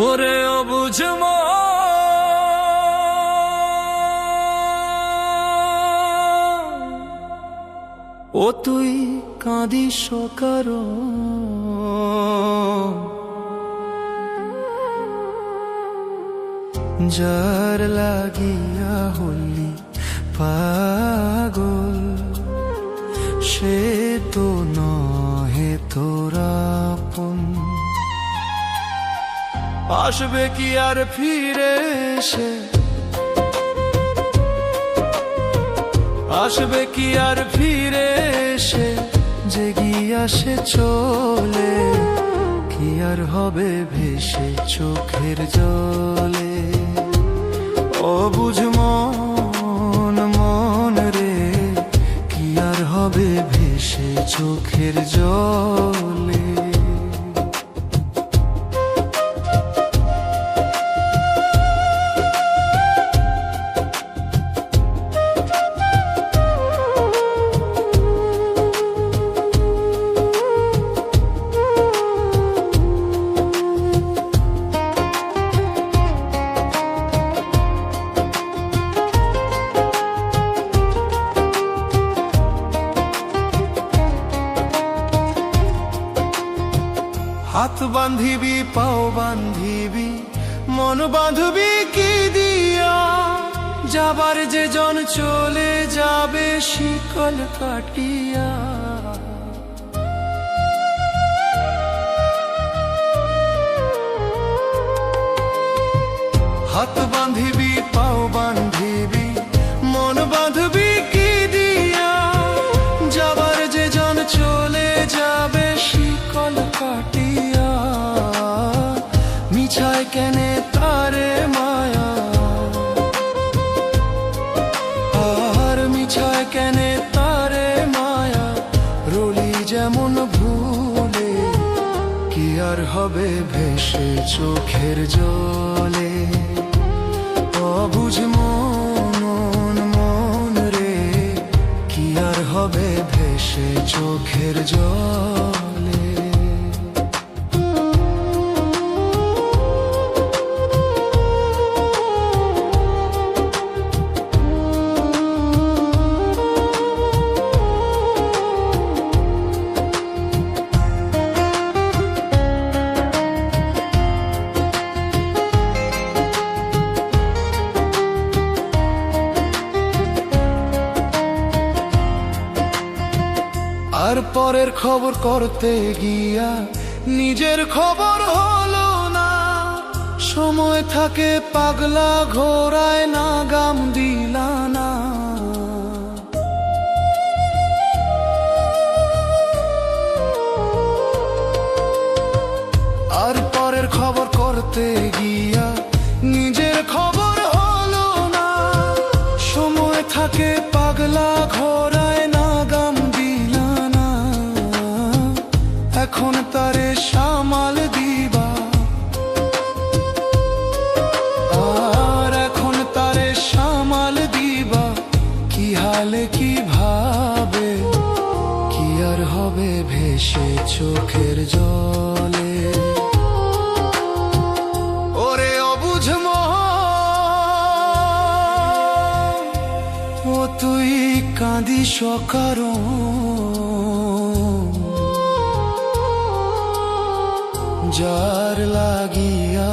ওরে অবুঝ ও তুই কাঁদিস কারও যার লাগিয়া হলি পাগল, সে তো নহে তোরা আপন। আসবে কি আর ফিরে সে আসবে কি আর ফিরে সে যে গিয়াসে চলে, কি আর হবে ভেসে চোখের জলে? ও বুঝ মন মন রে, কি আর হবে ভেসে চোখের জলে? হাত বান্ধিবি, পাও বান্ধিবি, মন বাঁধবি কি দিয়া? যাবার যে জন চলে যাবে শিকল কাটিয়া। হাত বান্ধিবি, পাও বান্ধিবি কেনে তারে মায়া, রলি যেমন ভুলে, কি আর হবে ভেসে চোখের জলে? অবুঝ মন মন রে, কি আর হবে ভেসে চোখের জলে? আর পরের খবর করতে গিয়া নিজের খবর হলো না। সময় থাকে পাগলা ঘোরায় না গাম দিলা না আর পরের খবর করতে গিয়া ভেসে চোখের জলে। ওরে অবুঝ ও তুই কাঁদি সকার যার লাগিয়া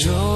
কি